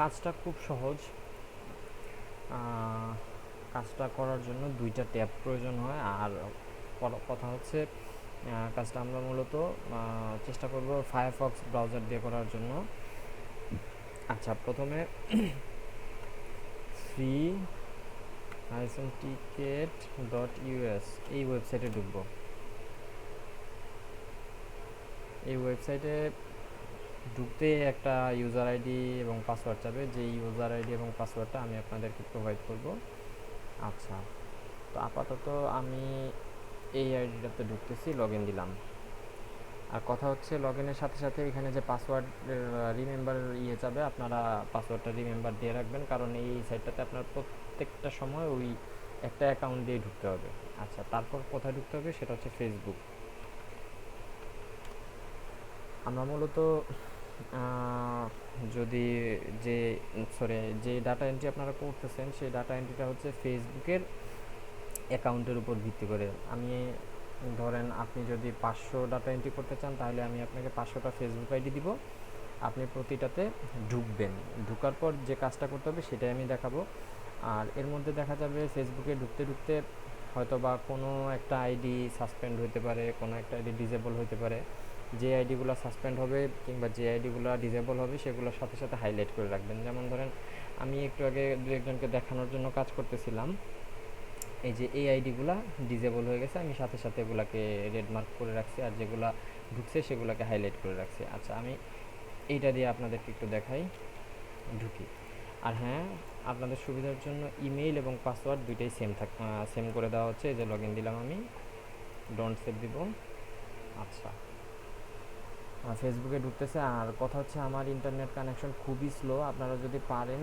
কাজটা খুব সহজ। কাজটা করার জন্য দুইটা ট্যাব প্রয়োজন হয়। আর কথা হচ্ছে কাজটা আমরা মূলত চেষ্টা করব ফায়ারফক্স ব্রাউজার দিয়ে করার জন্য। আচ্ছা প্রথমে ফ্রি হাইসন টিকেট ডট ইউএস এই ওয়েবসাইটে ঢুকবো। এই ওয়েবসাইটে ঢুকতে একটা ইউজার আইডি এবং পাসওয়ার্ড চাবে, যে ইউজার আইডি এবং পাসওয়ার্ডটা আমি আপনাদেরকে প্রোভাইড করব। আচ্ছা তো আপাতত আমি এই আইডিটাতে ঢুকতেছি লগ দিলাম। আর কথা হচ্ছে লগ ইনের সাথে সাথে এখানে যে পাসওয়ার্ড রিমেম্বার ইয়ে যাবে আপনারা পাসওয়ার্ডটা রিমেম্বার দিয়ে রাখবেন, কারণ এই সাইটটাতে আপনার প্রত্যেকটা সময় ওই একটা অ্যাকাউন্ট দিয়ে ঢুকতে হবে। আচ্ছা তারপর কোথায় ঢুকতে হবে? সেটা হচ্ছে ফেসবুক আমরা মূলত যদি যে সরি যে ডাটা এন্ট্রি আপনারা করতেছেন, সেই ডাটা এন্ট্রিটা হচ্ছে ফেসবুকের অ্যাকাউন্টের উপর ভিত্তি করে। আমি, ধরেন আপনি যদি পাঁচশো ডাটা এন্ট্রি করতে চান, তাহলে আমি আপনাকে পাঁচশোটা ফেসবুক আইডি দিব। আপনি প্রতিটাতে ঢুকবেন। ঢুকার পর যে কাজটা করতে হবে, সেটাই আমি দেখাবো। আর এর মধ্যে দেখা যাবে ফেসবুকে ঢুকতে ঢুকতে হয়তো বা কোনো একটা আইডি সাসপেন্ড হতে পারে, কোনো একটা আইডি ডিজেবল হতে পারে। যে আইডিগুলো সাসপেন্ড হবে কিংবা যে আইডিগুলো ডিজেবল হবে সেগুলোর সাথে সাথে হাইলাইট করে রাখবেন। যেমন ধরেন, আমি একটু আগে দু একজনকে দেখানোর জন্য কাজ করতেছিলাম। এই যে এই আইডিগুলো ডিজেবল হয়ে গেছে, আমি সাথে সাথে এগুলাকে রেড মার্ক করে রাখছি আর যেগুলা ঢুকছে সেগুলোকে হাইলাইট করে রাখছি। আচ্ছা আমি এইটা দিয়ে আপনাদেরকে একটু দেখাই, ঢুকি। আর হ্যাঁ আপনাদের সুবিধার জন্য ইমেইল এবং পাসওয়ার্ড দুইটাই সেম থাক সেম করে দেওয়া হচ্ছে। এই যে লগ দিলাম আমি ডোন্ট সেভ দিব। আচ্ছা। ফেসবুকে ঢুকতেছে। আর কথা হচ্ছে আমার ইন্টারনেট কানেকশন খুবই স্লো আপনারা যদি পারেন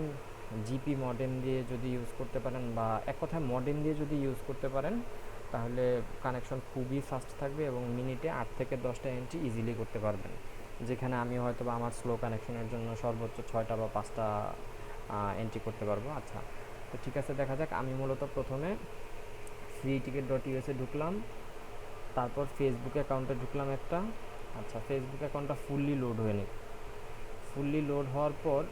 জিপি মডেম দিয়ে যদি ইউজ করতে পারেন বা এক কথায় মডেম দিয়ে যদি ইউজ করতে পারেন, তাহলে কানেকশন খুবই ফাস্ট থাকবে এবং মিনিটে আট থেকে দশটা এন্ট্রি ইজিলি করতে পারবেন। যেখানে আমি হয়তো বা আমার স্লো কানেকশনের জন্য সর্বোচ্চ ছয়টা বা পাঁচটা এন্ট্রি করতে পারব। আচ্ছা তো ঠিক আছে, দেখা যাক। আমি মূলত প্রথমে ফ্রি টিকিট ডট ইউএসএ ঢুকলাম। তারপর ফেসবুক অ্যাকাউন্টে ঢুকলাম একটা। আচ্ছা ফেসবুক অ্যাকাউন্টটা ফুললি লোড হয়ে নিক। ফুললি লোড হওয়ার পর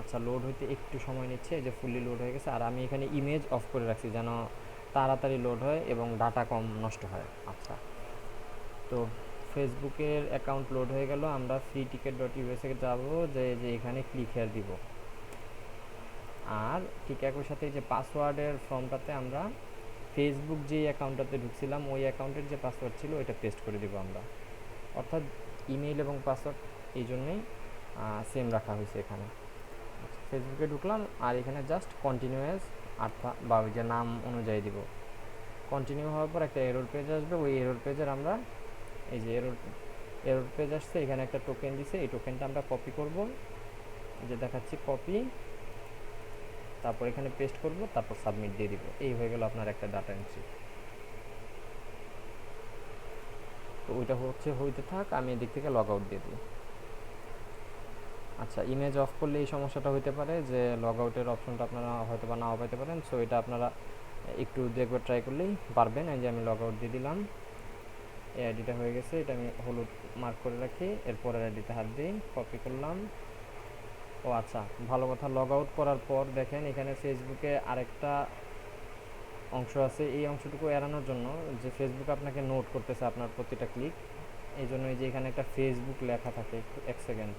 আচ্ছা লোড হইতে একটু সময় নিচ্ছে যে ফুললি লোড হয়ে গেছে, আর আমি এখানে ইমেজ অফ করে রাখছি যেন তাড়াতাড়ি লোড হয় এবং ডাটা কম নষ্ট হয়। আচ্ছা তো ফেসবুকের অ্যাকাউন্ট লোড হয়ে গেল, আমরা ফ্রি টিকিট ডট ইউএসএ যাব, যে যে এখানে ক্লিক হেয়ার দিব। আর ঠিক একই সাথে যে পাসওয়ার্ডের ফর্মটাতে আমরা ফেসবুক যে অ্যাকাউন্টটাতে ঢুকছিলাম, ওই অ্যাকাউন্টের যে পাসওয়ার্ড ছিল, ওইটা পেস্ট করে দিব আমরা। অর্থাৎ ইমেইল এবং পাসওয়ার্ড এই জন্যই সেম রাখা হয়েছে এখানে। আচ্ছা ফেসবুকে ঢুকলাম, আর এখানে জাস্ট কন্টিনিউয়াস অর্থাৎ বা ওই যে নাম অনুযায়ী দিব। কন্টিনিউ হওয়ার পর একটা এরর পেজ আসবে, ওই এরর পেজের আমরা, এই যে এরর এরোর পেজ আসছে, এখানে একটা টোকেন দিছে, এই টোকেনটা আমরা কপি করব। যে দেখাচ্ছি কপি তারপর এখানে পেস্ট করব, তারপর সাবমিট দিয়ে দিব। এই হয়ে গেল আপনার একটা ডাটা এন্ট্রি তো ওইটা হচ্ছে হইতে থাক, আমি এদিক থেকে লগ আউট দিয়ে দিই। আচ্ছা ইমেজ অফ করলে এই সমস্যাটা হইতে পারে যে লগ আউটের অপশনটা আপনারা হয়তো বা নাও পাইতে পারেন। সো এটা আপনারা একটু দু একবার ট্রাই করলেই পারবেন। এই যে আমি লগ আউট দিয়ে দিলাম। এই আইডিটা হয়ে গেছে, এটা আমি হলুদ মার্ক করে রাখি, এরপরের আইডিতে হাত দিই কপি করলাম। ও আচ্ছা ভালো কথা। লগ আউট করার পর দেখেন এখানে ফেসবুকে আরেকটা অংশ আছে। এই অংশটুকু এড়ানোর জন্য যে ফেসবুক আপনাকে নোট করতেছে আপনার প্রতিটা ক্লিক এই জন্য এই যে এখানে একটা ফেসবুক লেখা থাকে, এক সেকেন্ড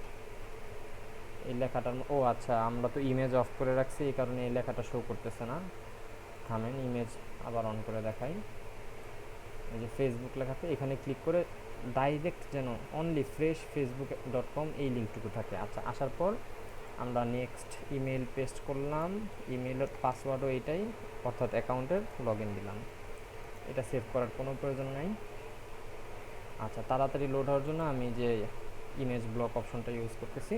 এই লেখাটার ও আচ্ছা আমরা তো ইমেজ অফ করে রাখছি, এই কারণে এই লেখাটা শো করতেছে না। থামেন ইমেজ আবার অন করে দেখাই। এই যে ফেসবুক লেখাতে, এখানে ক্লিক করে ডাইরেক্ট যেন only fresh Facebook dot com এই লিঙ্কটুকু থাকে। আচ্ছা আসার পর আমরা নেক্সট ইমেল পেস্ট করলাম। ইমেলের পাসওয়ার্ডও এটাই, অর্থাৎ অ্যাকাউন্টের লগ দিলাম। এটা সেভ করার কোনো প্রয়োজন নাই। আচ্ছা তাড়াতাড়ি লোড হওয়ার জন্য আমি যে ইমেজ ব্লক অপশনটা ইউজ করতেছি,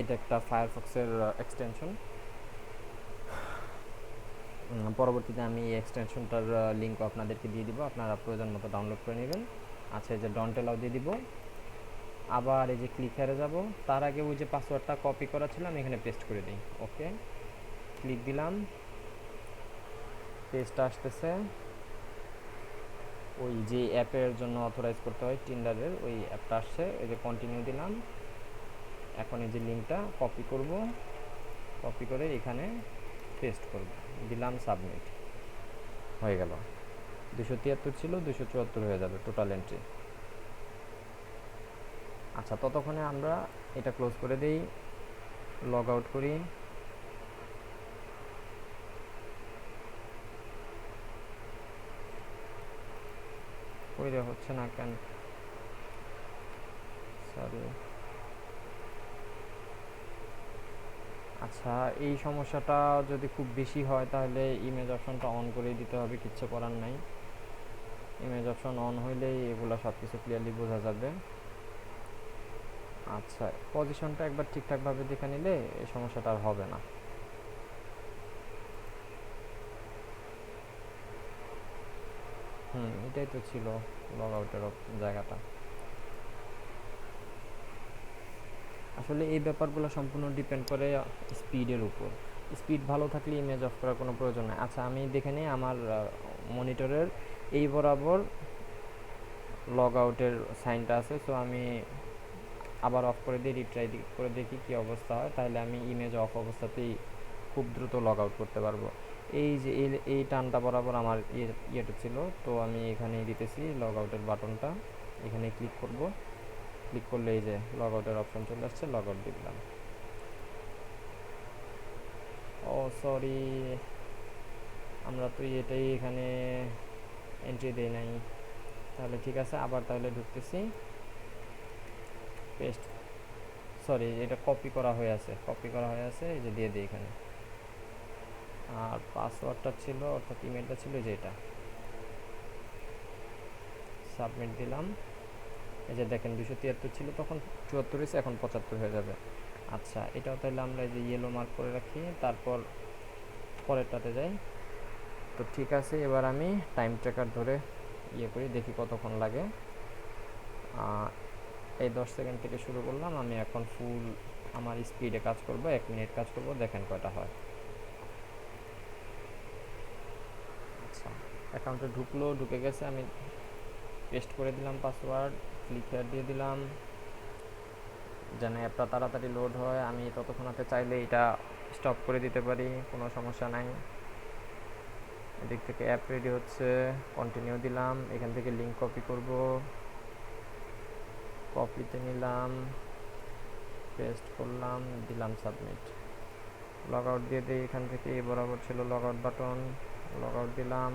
এটা একটা ফায়ারফক্সের এক্সটেনশন পরবর্তীতে আমি এই এক্সটেনশনটার লিঙ্ক আপনাদেরকে দিয়ে দিব। আপনারা প্রয়োজন মতো ডাউনলোড করে নেবেন। আচ্ছা এই যে ডন্ট এলাও দিয়ে দিব। আবার এই যে ক্লিক হেরে যাব। তার আগে ওই যে পাসওয়ার্ডটা কপি করা ছিল, আমি এখানে পেস্ট করে দিই। ওকে ক্লিক দিলাম। পেজটা আসতেছে। ওই যে অ্যাপের জন্য অথরাইজ করতে হয় টিন্ডারের ওই অ্যাপটা আসছে। এই যে কন্টিনিউ দিলাম। এখন এই যে লিঙ্কটা কপি করব। কপি করে এখানে পেস্ট করব। দিলাম সাবমিট হয়ে গেল। দুশো তিয়াত্তর ছিল, দুশো চুয়াত্তর হয়ে যাবে টোটাল এন্ট্রি আচ্ছা ততক্ষণে আমরা এটা ক্লোজ করে দিই লগ আউট করি। কইরে হচ্ছে না কেন? সরি আচ্ছা এই সমস্যাটা যদি খুব বেশি হয়, তাহলে ইমেজ অপশনটা অন করে দিতে হবে, কিচ্ছু করার নাই। ইমেজ অপশন অন হইলেই এগুলো সব কিছু ক্লিয়ারলি বোঝা যাবে। আচ্ছা পজিশনটা একবার ঠিকঠাকভাবে দেখে নিলে এই সমস্যাটা আর হবে না। হুম, এটাই তো ছিল লগ আউটের জায়গাটা। আসলে এই ব্যাপারগুলো সম্পূর্ণ ডিপেন্ড করে স্পিডের উপর। স্পিড ভালো থাকলে ইমেজ অফ করার কোনো প্রয়োজন নেই। আচ্ছা আমি দেখে নিই আমার মনিটরের এই বরাবর লগ আউটের সাইনটা আছে। সো আমি আবার অফ করে দিয়ে রিট্রাই করে দেখি কী অবস্থা হয়। তাহলে আমি ইমেজ অফ অবস্থাতেই খুব দ্রুত লগ আউট করতে পারব। এই যে, এই টানটা বরাবর আমার ইয়ে ইয়েটা ছিল। তো আমি এখানেই দিতেছি লগ আউটের বাটনটা। এখানে ক্লিক করব। ক্লিক করলে এই যে লগ আউটের অপশন চলে আসছে লগ আউট দিলাম ও সরি আমরা তো এটাই এখানে এন্ট্রি দেই নাই। তাহলে ঠিক আছে, আবার তাহলে ঢুকতেছি। পেস্ট সরি এটা কপি করা হয়ে আছে কপি করা হয়ে আছে, এই যে দিয়ে দিই এখানে। আর পাসওয়ার্ডটা ছিল, অর্থাৎ ইমেলটা ছিল যে এটা। সাবমিট দিলাম। এই যে দেখেন দুশো তিয়াত্তর ছিল তখন, চুয়াত্তর হয়েছে, এখন পঁচাত্তর হয়ে যাবে। আচ্ছা এটাও তাহলে আমরা এই যে ইয়েলো মার্ক করে রাখি, তারপর পরেরটাতে যাই। তো ঠিক আছে, এবার আমি টাইম ট্র্যাকার ধরে ইয়ে করি, দেখি কতক্ষণ লাগে। এই দশ সেকেন্ড থেকে শুরু করলাম, আমি এখন ফুল আমার স্পিডে কাজ করব, এক মিনিট কাজ করব, দেখেন কয়টা হয়। আচ্ছা অ্যাকাউন্টে ঢুকলো, ঢুকে গেছে, আমি পেস্ট করে দিলাম পাসওয়ার্ড ক্লিক দিয়ে দিলাম। যেন অ্যাপটা তাড়াতাড়ি লোড হয়, আমি ততক্ষণাতে চাইলে এটা স্টপ করে দিতে পারি, কোনো সমস্যা নাই। এদিক থেকে অ্যাপ রেডি হচ্ছে কন্টিনিউ দিলাম, এখান থেকে লিঙ্ক কপি করব। কপিতে নিলাম পেস্ট করলাম, দিলাম সাবমিট লগ আউট দিয়ে দিই এখান থেকে বরাবর ছিল log out button log out দিলাম,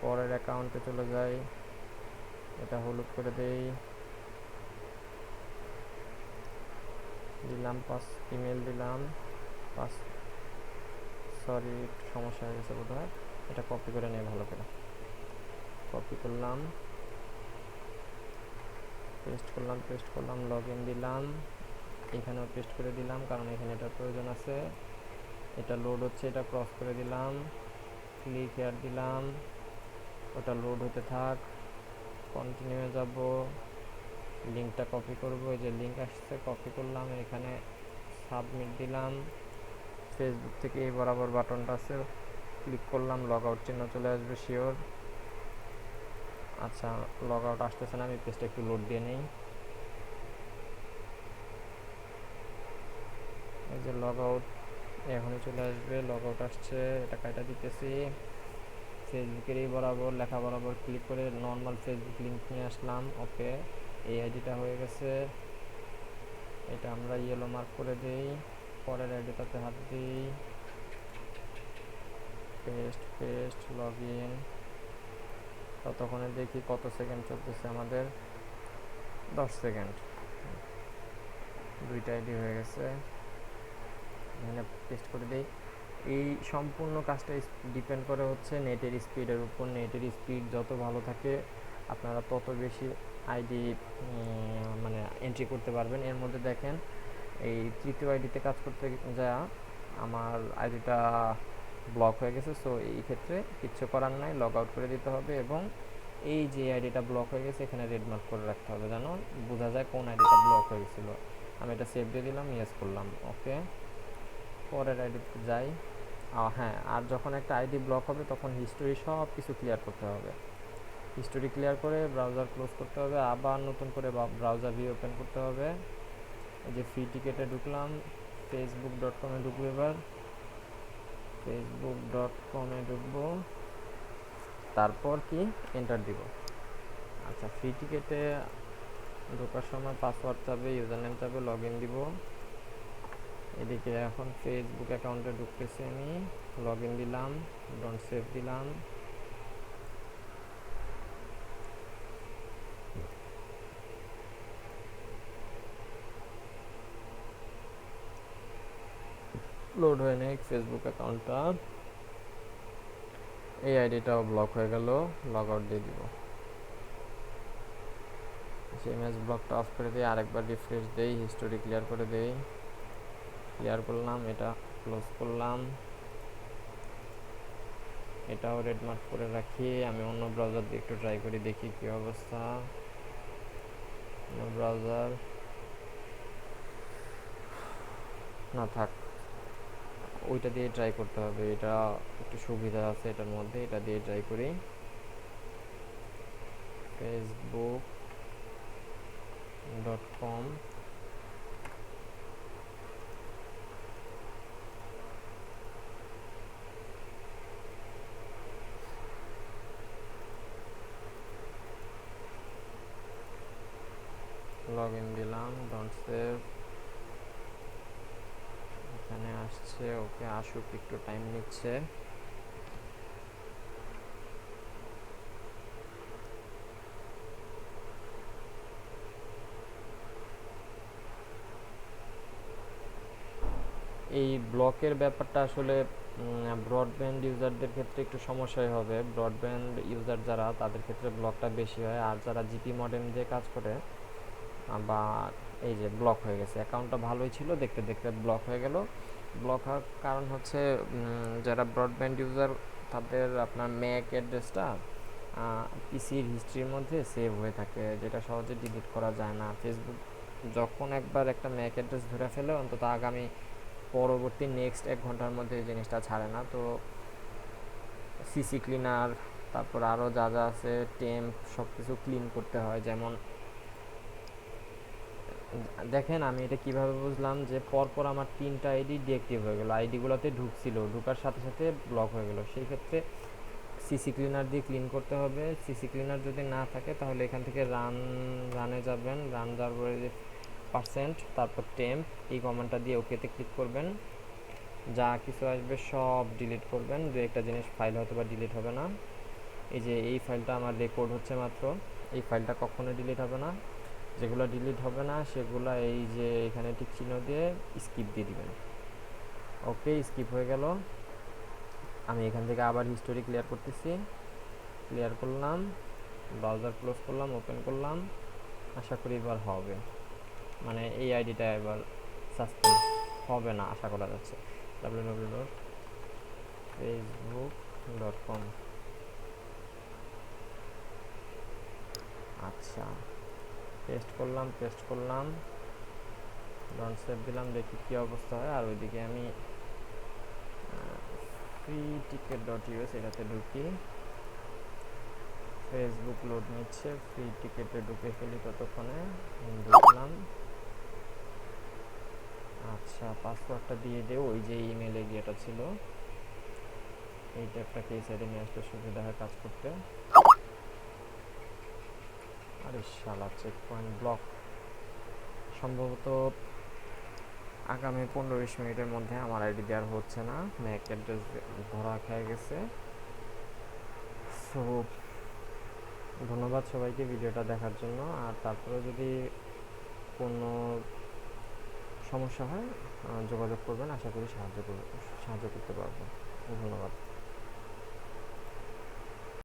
পরের অ্যাকাউন্টে চলে যাই, এটা হলুদ করে দেই, দিলাম পাস ইমেল দিলাম, পাস সরি সমস্যা হয়ে গেছে বোধ হয় এটা কপি করে নিয়ে ভালো করে। কপি করলাম পেস্ট করলাম পেস্ট করলাম লগ ইন দিলাম। এখানেও পেস্ট করে দিলাম, কারণ এখানে এটার প্রয়োজন আছে। এটা লোড হচ্ছে, এটা ক্রস করে দিলাম। ক্লিক হেয়ার দিলাম। ওটা লোড হতে থাক। কন্টিনিউ যাব। লিঙ্কটা কপি করব। এই যে লিঙ্ক আসছে কপি করলাম। এখানে সাবমিট দিলাম। ফেসবুক থেকে এই বরাবর বাটনটা আছে। ক্লিক করলাম লগ আউট চিহ্ন চলে আসবে শিওর আচ্ছা লগ আউট আসতেছে না, আমি পেজটা একটু লোড দিয়ে নেই। এই যে লগ আউট এখনই চলে আসবে লগ আউট আসছে, এটা কাটা দিতেছি। ফেসবুকের এই বরাবর, লেখা বরাবর ক্লিক করে নর্মাল ফেসবুক লিঙ্ক নিয়ে আসলাম ওকে এই আইডিটা হয়ে গেছে। এটা আমরা ইয়েলো মার্ক করে দেই, পরের আইডিটাতে হাত দিই। পেস্ট পেস্ট লগ ইন ততক্ষণে দেখি কত সেকেন্ড চলতেছে আমাদের। দশ সেকেন্ড। দুইটা আইডি হয়ে গেছে। এখানে পেস্ট করে দিই। এই সম্পূর্ণ কাজটা ডিপেন্ড করে হচ্ছে নেটের স্পিডের উপর। নেটের স্পিড যত ভালো থাকে, আপনারা তত বেশি আইডি মানে এন্ট্রি করতে পারবেন। এর মধ্যে দেখেন, এই তৃতীয় আইডিতে কাজ করতে যা, আমার আইডিটা ব্লক হয়ে গেছে সো এই ক্ষেত্রে কিচ্ছু করার নাই লগ আউট করে দিতে হবে এবং এই যে আইডিটা ব্লক হয়ে গেছে, এখানে রেড মার্ক করে রাখতে হবে। যেন বোঝা যায় কোন আইডিটা ব্লক হয়ে আমি এটা সেভ দিয়ে দিলাম ইয়েস করলাম ওকে পরের আইডিতে যাই। হ্যাঁ আর যখন একটা আইডি ব্লক হবে, তখন হিস্টোরি সব কিছু ক্লিয়ার করতে হবে। হিস্টোরি ক্লিয়ার করে ব্রাউজার ক্লোজ করতে হবে, আবার নতুন করে ব্রাউজার রি ওপেন করতে হবে। এই যে ফ্রি টিকেটে ঢুকলাম ফেসবুক ডট কমে ঢুকবো এবার। ফেসবুক ডট কমে ঢুকবো। তারপর কি? এন্টার দিব। আচ্ছা ফ্রি টিকেটে ঢোকার সময় পাসওয়ার্ড চাবে ইউজার নেম চাবে লগ ইন দিব। এদিকে এখন ফেসবুক অ্যাকাউন্টে ঢুকতেছি আমি। লগ ইন দিলাম ডন সেভ দিলাম। লোড হয়ে নেই ফেসবুক অ্যাকাউন্টটা এই আইডিটাও ব্লক হয়ে গেল লগ আউট দিয়ে দিব। ইমেজ ব্লকটা অফ করে দিয়ে আরেকবার রিফ্রেশ দেই হিস্টোরি ক্লিয়ার করে দেই। ক্লিয়ার করলাম, এটা ক্লোজ করলাম। এটাও রেড মার্ক করে রাখি, আমি অন্য ব্রাউজার দিয়ে একটু ট্রাই করি, দেখি কি অবস্থা। অন্য ব্রাউজার না থাক ওইটা দিয়ে ট্রাই করতে হবে। এটা একটু সুবিধা আছে এটার মধ্যে, এটা দিয়ে ট্রাই করি। Facebook dot com log in দিলাম ডন্ট সেভ এখানে আসছে ওকে আসুক, একটু টাইম নিচ্ছে। এই ব্লকের ব্যাপারটা আসলে ব্রডব্যান্ড ইউজারদের ক্ষেত্রে একটু সমস্যাই হবে। ব্রডব্যান্ড ইউজার যারা, তাদের ক্ষেত্রে ব্লকটা বেশি হয়। আর যারা জিপি মডেম দিয়ে কাজ করে বা এই যে ব্লক হয়ে গেছে। অ্যাকাউন্টটা ভালোই ছিল, দেখতে দেখতে ব্লক হয়ে গেল। ব্লক হওয়ার কারণ হচ্ছে যারা ব্রডব্যান্ড ইউজার তাদের আপনার ম্যাক অ্যাড্রেসটা পিসির হিস্ট্রির মধ্যে সেভ হয়ে থাকে, যেটা সহজে ডিলিট করা যায় না। ফেসবুক যখন একবার একটা ম্যাক অ্যাড্রেস ধরে ফেলে, অন্তত আগামী পরবর্তী নেক্সট এক ঘণ্টার মধ্যে এই জিনিসটা ছাড়ে না। তো সিসি ক্লিনার তারপর আরও যা যা আছে টেম্প সব কিছু ক্লিন করতে হয়, যেমন দেখেন, আমি এটা কীভাবে বুঝলাম যে পরপর আমার তিনটা আইডি ডিএক্টিভ হয়ে গেল। আইডিগুলোতে ঢুকছিল, ঢুকার সাথে সাথে ব্লক হয়ে গেল। সেই ক্ষেত্রে সিসি ক্লিনার দিয়ে ক্লিন করতে হবে। সিসি ক্লিনার যদি না থাকে, তাহলে এখান থেকে রান রানে যাবেন। রান যাওয়ার পরে পার্সেন্ট তারপর টেম্প এই কমান্ডটা দিয়ে ওকেতে ক্লিক করবেন। যা কিছু আসবে সব ডিলিট করবেন। দু একটা জিনিস ফাইল হয়তো বা ডিলিট হবে না। এই যে এই ফাইলটা আমার রেকর্ড হচ্ছে মাত্র। এই ফাইলটা কখনো ডিলিট হবে না। যেগুলো ডিলিট হবে না, সেগুলো এই যে এখানে ঠিক চিহ্ন দিয়ে স্কিপ দিয়ে দিবেন। ওকে স্কিপ হয়ে গেল। আমি এখান থেকে আবার হিস্টোরি ক্লিয়ার করতেছি। ক্লিয়ার করলাম ব্রাউজার ক্লোজ করলাম ওপেন করলাম। আশা করি এবার হবে। মানে এই আইডিটা এবার সাসপেন্ড হবে না, আশা করা যাচ্ছে। W W dot Facebook dot com আচ্ছা। পেস্ট করলাম পেস্ট করলাম। ডন সেভ দিলাম, দেখি কী অবস্থা হয়। আর ওইদিকে আমি ফ্রি টিকেট ডট ইউএস এটাতে ঢুকি। ফেসবুক লোড নিচ্ছে ফ্রি টিকেটে ঢুকে ফেলি ততক্ষণে। ঢুকলাম। আচ্ছা পাসওয়ার্ডটা দিয়ে দেও। ওই যে ইমেলে গিয়েটা ছিল। এই ট্যাবটাকে এই সাইডে নিয়ে আসলে সুবিধা হয় কাজ করতে। আরে শালা চেক পয়েন্ট ব্লক সম্ভবত আগামী পনেরো বিশ মিনিটের মধ্যে আমার আইডি দেওয়ার হচ্ছে না। ম্যাক অ্যাড্রেস ধরা খেয়ে গেছে। সো ধন্যবাদ সবাইকে ভিডিওটা দেখার জন্য। আর তারপরে যদি কোনো সমস্যা হয় যোগাযোগ করবেন। আশা করি সাহায্য করবে, সাহায্য করতে পারব। ধন্যবাদ।